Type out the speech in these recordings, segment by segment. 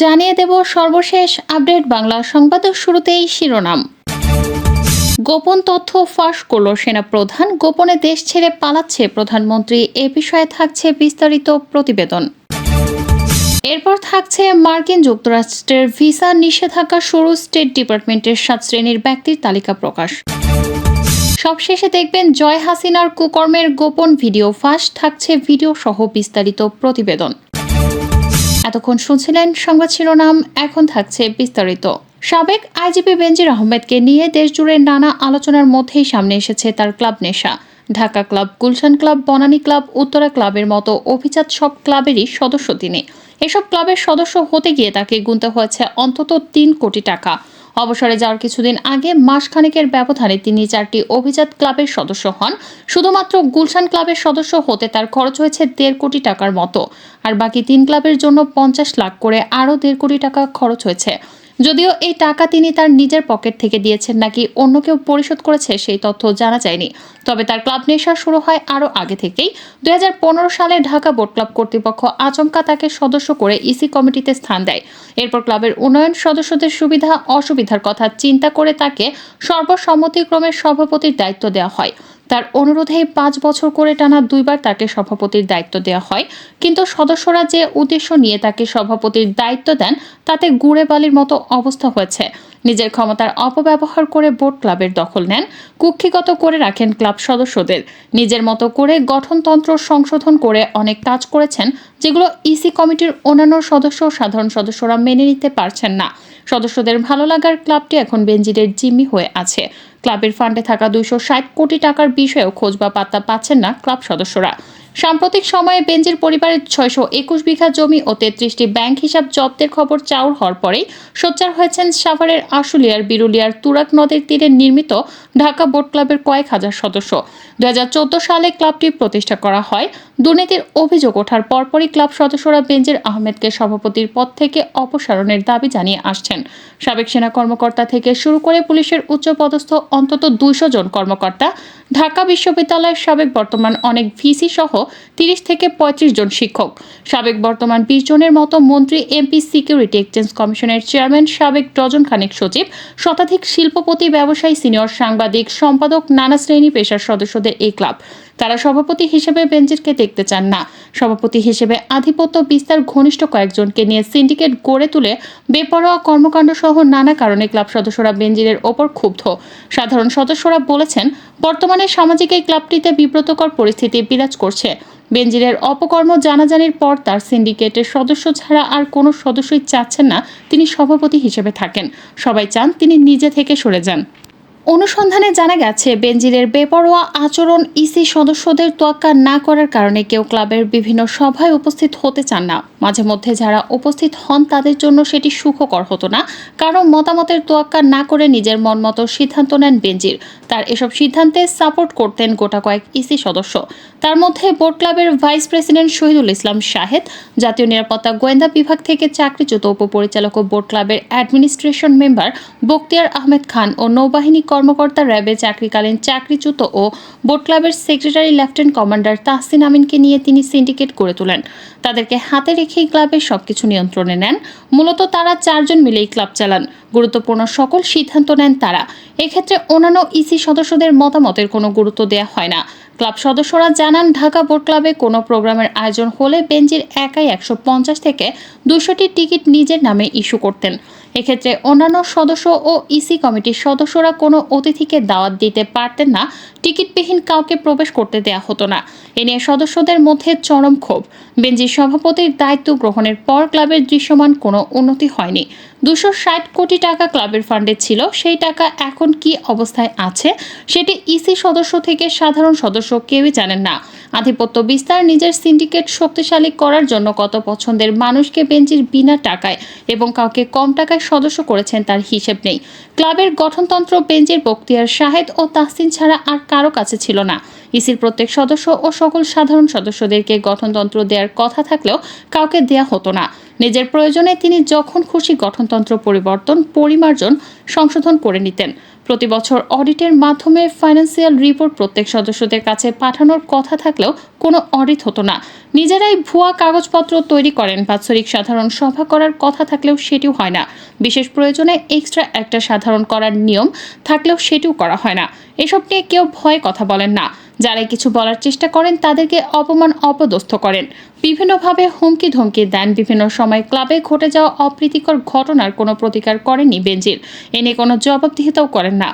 জানিয়ে দেব সর্বশেষ আপডেট বাংলা সংবাদের শুরুতেই শিরোনাম। গোপন তথ্য ফাঁস করল সেনাপ্রধান। গোপনে দেশ ছেড়ে পালাচ্ছে প্রধানমন্ত্রী। এ বিষয়ে থাকছে বিস্তারিত প্রতিবেদন। এরপর থাকছে মার্কিন যুক্তরাষ্ট্রের ভিসা নিষেধাজ্ঞা শুরু। স্টেট ডিপার্টমেন্টের সাত শ্রেণির ব্যক্তির তালিকা প্রকাশ। সবশেষে দেখবেন জয় হাসিনার কুকর্মের গোপন ভিডিও ফাঁস। থাকছে ভিডিও সহ বিস্তারিত প্রতিবেদন। এতক্ষণ শুনছিলেন সংবাদ শিরোনাম, এখন থাকছে বিস্তারিত। সাবেক আইজিপি বেনজির আহমেদকে নিয়ে দেশজুড়ে নানা আলোচনার মধ্যেই সামনে এসেছে তার ক্লাব নেশা। Dhaka club, Gulshan club, Banani club, Uttara ক্লাবের মতো অভিজাত সব ক্লাবেরই সদস্য তিনি। এসব ক্লাবের সদস্য হতে গিয়ে তাকে গুনতে হয়েছে অন্তত তিন কোটি টাকা। অবসরে যাওয়ার কিছুদিন আগে মাসখানেকের ব্যবধানে তিনি চারটি অভিজাত ক্লাবের সদস্য হন। শুধুমাত্র গুলশান ক্লাবের সদস্য হতে তার খরচ হয়েছে দেড় কোটি টাকার মতো। আর বাকি তিন ক্লাবের জন্য পঞ্চাশ লাখ করে আরও দেড় কোটি টাকা খরচ হয়েছে। যদিও এই টাকা তিনি তার নিজের পকেট থেকে দিয়েছেন নাকি অন্য কেউ পরিশোধ করেছে সেই তথ্য জানা যায়নি। তবে তার ক্লাব নেশা শুরু হয় আরও আগে থেকেই। দুই হাজার পনেরো সালে ঢাকা বোট ক্লাব কর্তৃপক্ষ আচমকা তাকে সদস্য করে ইসি কমিটিতে স্থান দেয়। এরপর ক্লাবের উন্নয়ন সদস্যদের সুবিধা, অসুবিধার কথা চিন্তা করে তাকে সর্বসম্মতিক্রমে সভাপতির দায়িত্ব দেওয়া হয়। তার অনুরোধে পাঁচ বছর করে টানা দুইবার তাকে সভাপতির দায়িত্ব দেওয়া হয়। কিন্তু সদস্যরা যে উদ্দেশ্য নিয়ে তাকে সভাপতির দায়িত্ব দেন, তাতে গুড়ে বালির মতো অবস্থা হয়েছে। নিজের ক্ষমতার অপব্যবহার করে বোর্ড ক্লাবের দখল নেন। কুক্ষিগত করে রাখেন ক্লাব সদস্যদের। নিজের মতো করে গঠনতন্ত্র সংশোধন করে অনেক কাজ করেছেন, যেগুলো ইসি কমিটির অন্যান্য সদস্য সাধারণ সদস্যরা মেনে নিতে পারছেন না। সদস্যদের ভালো লাগার ক্লাবটি এখন বেঞ্জিরের জিম্মি হয়ে আছে। ক্লাবের ফান্ডে থাকা দুইশো ষাট কোটি টাকার বিষয়েও খোঁজ বা পাত্তা পাচ্ছেন না ক্লাব সদস্যরা। সাম্প্রতিক সময়ে বেঞ্জির পরিবারের ছয়শো একুশ বিঘা জমি ও তেত্রিশটি ব্যাংক হিসাব জব্দের খবর চাউর হওয়ার পরেই সোচ্চার হয়েছেন সাভারের আশুলিয়ার, বিরুলিয়ার তুরাক নদের তীরে নির্মিত ঢাকা বোট ক্লাবের কয়েক হাজার সদস্য। দুহাজার চোদ্দ সালে ক্লাবটি প্রতিষ্ঠা করা হয়। দুর্নীতির অভিযোগ ওঠার পরপরই ক্লাব সদস্যরা বেঞ্জির আহমেদকে সভাপতির পদ থেকে অপসারণের দাবি জানিয়ে আসছেন। সাবেক সেনা কর্মকর্তা থেকে শুরু করে পুলিশের উচ্চপদস্থ অন্তত দুইশো জন কর্মকর্তা। ঢাকা বিশ্ববিদ্যালয়ের সাবেক বর্তমান অনেক ভিসি সহ তিরিশ থেকে পঁয়ত্রিশ জন শিক্ষক। সাবেক বর্তমান বিশ জনের মতো মন্ত্রী, এমপি, সিকিউরিটি এক্সচেঞ্জ কমিশনের চেয়ারম্যান, সাবেক ডজন খানেক সচিব, শতাধিক শিল্পপতি, ব্যবসায়ী, সিনিয়র সাংবাদিক, সম্পাদক, নানা শ্রেণি পেশার সদস্যদের এই ক্লাব। তারা সভাপতি হিসেবে বেঞ্জিরকে দেখতে চান না। সভাপতি হিসেবে আধিপত্য বিস্তার ঘনিষ্ঠ কয়েকজনকে নিয়ে সিন্ডিকেট গড়ে তুলে বেপরোয়া কর্মকাণ্ড সহ নানা কারণে ক্লাব সদস্যরা বেঞ্জিরের ওপর ক্ষুব্ধ। সাধারণ সদস্যরা বলেছেন, বর্তমানে সামাজিক এই ক্লাবটিতে বিব্রতকর পরিস্থিতি বিরাজ করছে। বেঞ্জিরের অপকর্ম জানাজানির পর তার সিন্ডিকেটের সদস্য ছাড়া আর কোনো সদস্যই চাচ্ছেন না তিনি সভাপতি হিসেবে থাকেন। সবাই চান তিনি নিজে থেকে সরে যান। অনুসন্ধানে জানা গেছে, বেঞ্জিরের বেপরোয়া আচরণ ইসি সদস্যদের তোয়াক্কা না করার কারণে কেউ ক্লাবের বিভিন্ন সভায় উপস্থিত হতে চান না। মাঝে মধ্যে যারা উপস্থিত হন, তাদের জন্য সেটি সুখকর হতো না। কারণ মতামতের তোয়াক্কা না করে নিজের মন মতো সিদ্ধান্ত নেন বেঞ্জির। তার এসব সিদ্ধান্তে সাপোর্ট করতেন গোটা কয়েক ইসি সদস্য। তার মধ্যে বোর্ড ক্লাবের ভাইস প্রেসিডেন্ট শহীদুল ইসলাম শাহেদ, জাতীয় নিরাপত্তা গোয়েন্দা বিভাগ থেকে চাকরিচ্যুত উপপরিচালক ও বোর্ড ক্লাবের অ্যাডমিনিস্ট্রেশন মেম্বার বক্তিয়ার আহমেদ খান ও নৌবাহিনী কর্মকর্তা র্যাবে চাকরিকালীন চাকরিচ্যুত ও বোট ক্লাবের সেক্রেটারি লেফটেন্যান্ট কমান্ডার তাহসিন আমিনকে নিয়ে তিনি সিন্ডিকেট গড়ে তোলেন। তাদেরকে হাতে রেখেই ক্লাবের সবকিছু নিয়ন্ত্রণে নেন। মূলত তারা চারজন মিলেই ক্লাব চালান। গুরুত্বপূর্ণ সকল সিদ্ধান্ত নেন তারা। এক্ষেত্রে অন্যান্য ইসি সদস্যদের মতামতের কোনো গুরুত্ব দেওয়া হয় না। ক্লাব সদস্যরা জানান, ঢাকা বোট ক্লাবে কোনো প্রোগ্রামের আয়োজন হলে বেঞ্জির একাই একশো পঞ্চাশ থেকে দুশোটি টিকিট নিজের নামে ইস্যু করতেন। এক্ষেত্রে অন্যান্য সদস্য ও ইসি কমিটির সদস্যরা কোনো অতিথিকে দাওয়াত দিতে পারতেন না। টিকিটবিহীন কাউকে প্রবেশ করতে দেয়া হতো না। এ নিয়ে সদস্যদের মধ্যে চরম ক্ষোভ। বেঞ্জির সভাপতির দায়িত্ব গ্রহণের পর ক্লাবের দৃশ্যমান কোনো উন্নতি হয়নি। দুশো ষাট কোটি টাকা ক্লাবের ফান্ডে ছিল। সেই টাকা এখন কি অবস্থায় আছে? সেটি ইসি সদস্য থেকে সাধারণ সদস্য কেউই জানেন না। আধিপত্য বিস্তার নিজের সিন্ডিকেট শক্তিশালী করার জন্য কত পছন্দের মানুষকে বেঞ্চির বিনা টাকায় এবং কাউকে কম টাকায় সদস্য করেছেন তার হিসেব নেই। ক্লাবের গঠনতন্ত্র বেঞ্চের বক্তিয়ার শাহেদ ও তাহসিন ছাড়া আর কারও কাছে ছিল না। ইসির প্রত্যেক সদস্য ও সকল সাধারণ সদস্যদেরকে গঠনতন্ত্র দেওয়ার কথা থাকলেও কাউকে দেয়া হতো না। নিজের প্রয়োজনে তিনি যখন খুশি গঠনতন্ত্র পরিবর্তন, পরিমার্জন, সংশোধন করে নিতেন। প্রতি বছর অডিটের মাধ্যমে ফাইন্যান্সিয়াল রিপোর্ট প্রত্যেক সদস্যদের কাছে পাঠানোর কথা থাকলেও কোনো অডিট হতো না। নিজেরাই ভুয়া কাগজপত্র তৈরি করেন, বাৎসরিক সাধারণ সভা করার কথা থাকলেও সেটিও হয় না। বিশেষ প্রয়োজনে এক্সট্রা একটা সাধারণ করার নিয়ম থাকলেও সেটিও করা হয় না। এসব নিয়ে কেউ ভয়ে কথা বলেন না। যারাই কিছু বলার চেষ্টা করেন, তাদেরকে অপমান অপদস্থ করেন। বিভিন্নভাবে হুমকি ধমকি দেন। বিভিন্ন সময় ক্লাবে ঘটে যাওয়া অপ্রীতিকর ঘটনার কোনো প্রতিকার করেননি বেনজির এ নিয়ে কোনো জবাবদিহিতাও করেন না।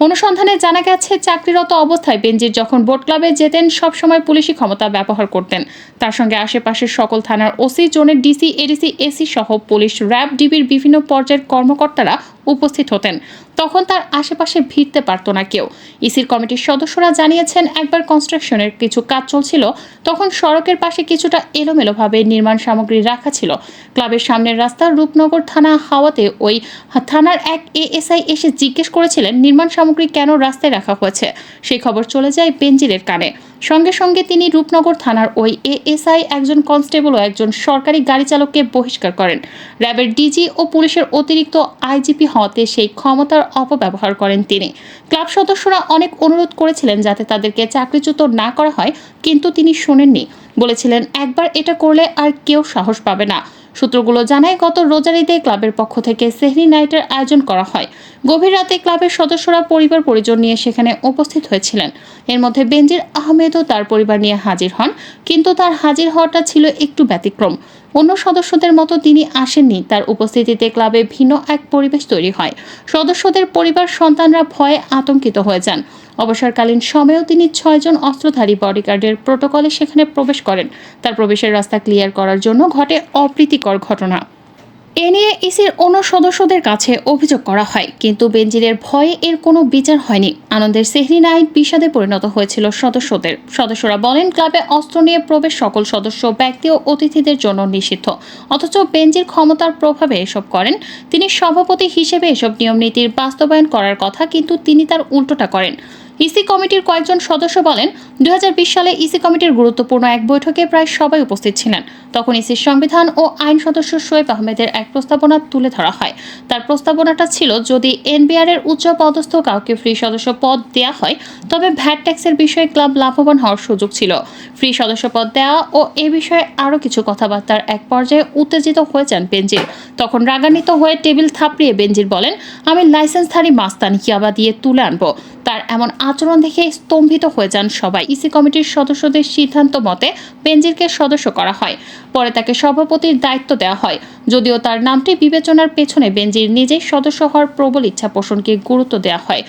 অনুসন্ধানে জানা গেছে, চাকরিরত অবস্থায় বেনজির যখন বোট ক্লাবে যেতেন, সবসময় পুলিশি ক্ষমতা ব্যবহার করতেন। তার সঙ্গে আশেপাশের সকল থানার ওসি, জোনের ডিসি, এডিসি, এসি সহ পুলিশ, র্যাব, ডিবির বিভিন্ন পর্যায়ের কর্মকর্তারা উপস্থিত হতেন। তখন তার আশেপাশে ভিড়তে পারত না কেউ। ইসির কমিটির সদস্যরা জানিয়েছেন, একবার কনস্ট্রাকশনের কিছু কাজ চলছিল, তখন সড়কের পাশে কিছুটা এলোমেলোভাবে নির্মাণ সামগ্রী রাখা ছিল। ক্লাবের সামনের রাস্তা রূপনগর থানা হাওয়াতে ওই থানার এক এএসআই এসে জিজ্ঞেস করেছিলেন, নির্মাণ সামগ্রী কেন রাস্তায় রাখা হয়েছে? সেই খবর চলে যায় বেঞ্জিরের কানে। সঙ্গে সঙ্গে তিনি রূপনগর থানার ওই এএসআই একজন কনস্টেবল ও একজন সরকারি গাড়ি চালককে বহিষ্কার করেন। র্যাবের ডিজি ও পুলিশের অতিরিক্ত আইজিপি হওয়াতে সেই ক্ষমতার অপব্যবহার করেন তিনি। ক্লাব সদস্যরা অনেক অনুরোধ করেছিলেন যাতে তাদেরকে চাকরিচ্যুত না করা হয়, কিন্তু তিনি শোনেননি। বলেছিলেন, একবার এটা করলে আর কেউ সাহস পাবে না। সূত্রগুলো জানায়, গত রোজার ঈদে ক্লাবের পক্ষ থেকে সেহরি নাইটের আয়োজন করা হয়। গভীর রাতে ক্লাবের সদস্যরা পরিবার পরিজন নিয়ে সেখানে উপস্থিত হয়েছিলেন। এর মধ্যে বেঞ্জির আহমেদও তার পরিবার নিয়ে হাজির হন, কিন্তু তার হাজির হওয়াটা ছিল একটু ব্যতিক্রম। অন্য সদস্যদের মতো তিনি আসেননি। তার উপস্থিতিতে ক্লাবে ভিন্ন এক পরিবেশ তৈরি হয়। সদস্যদের পরিবার সন্তানরা ভয়ে আতঙ্কিত হয়ে যান। অবসরকালীন সময়েও তিনি ছয়জন অস্ত্রধারী বডিগার্ডের প্রোটোকলে সেখানে প্রবেশ করেন। তার প্রবেশের রাস্তা ক্লিয়ার করার জন্য ঘটে অপ্রীতিকর ঘটনা। এ নিয়ে ইসির অন্য সদস্যদের কাছে অভিযোগ করা হয়, কিন্তু বেনজিরের ভয়ে এর কোনো বিচার হয়নি। আনন্দের সেহরি নাইট বিষাদে পরিণত হয়েছিল সদস্যদের। সদস্যরা বলেন, ক্লাবে অস্ত্র নিয়ে প্রবেশ সকল সদস্য, ব্যক্তি ও অতিথিদের জন্য নিষিদ্ধ। অথচ বেনজির ক্ষমতার প্রভাবে এসব করেন। তিনি সভাপতি হিসেবে এসব নিয়ম নীতির বাস্তবায়ন করার কথা, কিন্তু তিনি তার উল্টোটা করেন। ইসি কমিটির কয়েকজন সদস্য বলেন দুই হাজার বিশ সালে ইসি কমিটির গুরুত্বপূর্ণ এক বৈঠকে প্রায় সবাই উপস্থিত ছিলেন। তখন ইসির সংবিধান ও আইন সদস্য শোয়েব আহমেদের এক প্রস্তাবনা তুলে ধরা হয়। তার প্রস্তাবনাটা ছিল, যদি এনবিআর এর উচ্চ পদস্থ কাউকে ফ্রি সদস্য পদ দেওয়া হয়, তবে ভ্যাট ট্যাক্সের বিষয়ে ক্লাব লাভবান হওয়ার সুযোগ ছিল। ফ্রি সদস্য পদ দেওয়া ও এ বিষয়ে আরও কিছু কথাবার্তার এক পর্যায়ে উত্তেজিত হয়ে যান বেনজির। তখন রাগান্বিত হয়ে টেবিল থাপড়িয়ে বেনজির বলেন, আমি লাইসেন্সধারী মাস্তান ইয়াবা দিয়ে তুলে আনব। তার এমন আচরণ দেখে স্তম্ভিত হয়ে যান সবাই। ইসি কমিটির সদস্যদের সিদ্ধান্ত মতে বেনজিরকে সদস্য করা হয়। পরে তাকে সভাপতির দায়িত্ব দেওয়া হয়। যদিও তার নামটি বিবেচনার পেছনে বেনজির নিজেই সদস্য হওয়ার প্রবল ইচ্ছা পোষণকে গুরুত্ব দেওয়া হয়।